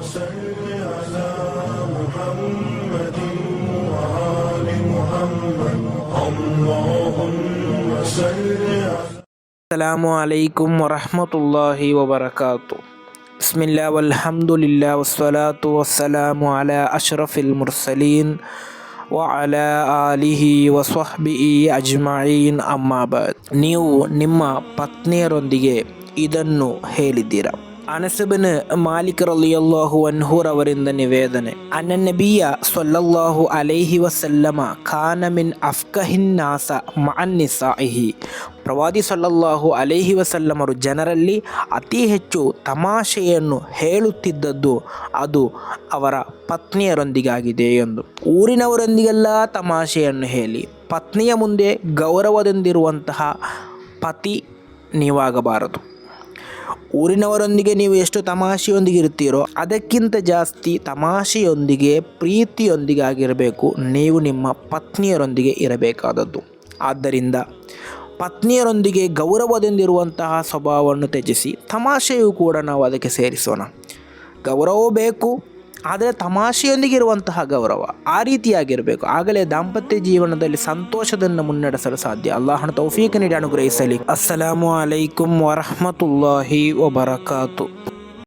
صل على محمد وآل محمد اللهم صل على السلام عليكم ورحمة الله وبركاته بسم الله والحمد لله والصلاة والسلام على أشرف المرسلين وعلى آله وصحبه أجمعين أما بعد ನೀವು ನಿಮ್ಮ ಪತ್ನಿಯರೊಂದಿಗೆ ಇದನ್ನು ಹೇಳಿದ್ದೀರಾ ಅನಸಬನ್ ಮಾಲಿಕ್ ರಲಿಯಲ್ಲಾಹು ಅನ್ಹೂರವರಿಂದ ನಿವೇದನೆ ಅನನ್ನಬಿಯ ನಬಿಯ ಸೊಲ್ಲಲ್ಲಾಹು ಅಲೈಹಿ ವಸಲ್ಲಮ ಖಾನ ಮಿನ್ ಅಫ್ಕಹಿನ್ ನಾಸ ಮಾನ್ನಿಸಾಹಿ ಪ್ರವಾದಿ ಸಲ್ಲಲ್ಲಾಹು ಅಲೈಹಿ ವಸಲ್ಲಮರು ಜನರಲ್ಲಿ ಅತಿ ಹೆಚ್ಚು ತಮಾಷೆಯನ್ನು ಹೇಳುತ್ತಿದ್ದದ್ದು ಅದು ಅವರ ಪತ್ನಿಯರೊಂದಿಗಾಗಿದೆ ಎಂದು ಊರಿನವರೊಂದಿಗೆಲ್ಲ ತಮಾಷೆಯನ್ನು ಹೇಳಿ ಪತ್ನಿಯ ಮುಂದೆ ಗೌರವದಿಂದಿರುವಂತಹ ಪತಿ ನೀವಾಗಬಾರದು ಊರಿನವರೊಂದಿಗೆ ನೀವು ಎಷ್ಟು ತಮಾಷೆಯೊಂದಿಗೆ ಇರ್ತೀರೋ ಅದಕ್ಕಿಂತ ಜಾಸ್ತಿ ತಮಾಷೆಯೊಂದಿಗೆ ಪ್ರೀತಿಯೊಂದಿಗೆ ಆಗಿರಬೇಕು ನೀವು ನಿಮ್ಮ ಪತ್ನಿಯರೊಂದಿಗೆ ಇರಬೇಕಾದದ್ದು. ಆದ್ದರಿಂದ ಪತ್ನಿಯರೊಂದಿಗೆ ಗೌರವದಿಂದಿರುವಂತಹ ಸ್ವಭಾವವನ್ನು ತ್ಯಜಿಸಿ, ತಮಾಷೆಯೂ ಕೂಡ ನಾವು ಅದಕ್ಕೆ ಸೇರಿಸೋಣ. ಗೌರವವೂ ಬೇಕು ಆದರೆ ತಮಾಷೆಯೊಂದಿಗಿರುವಂತಹ ಗೌರವ ಆ ರೀತಿಯಾಗಿರಬೇಕು. ಆಗಲೇ ದಾಂಪತ್ಯ ಜೀವನದಲ್ಲಿ ಸಂತೋಷದನ್ನು ಮುನ್ನಡೆಸಲು ಸಾಧ್ಯ. ಅಲ್ಲಾಹನ ತೌಫೀಕ ನೀಡಿ, ಅನುಗ್ರಹಿಸಲಿ. ಅಸ್ಸಲಾಮು ಅಲೈಕುಂ ವರಹಮತುಲ್ಲಾಹಿ ವಬರಕಾತು.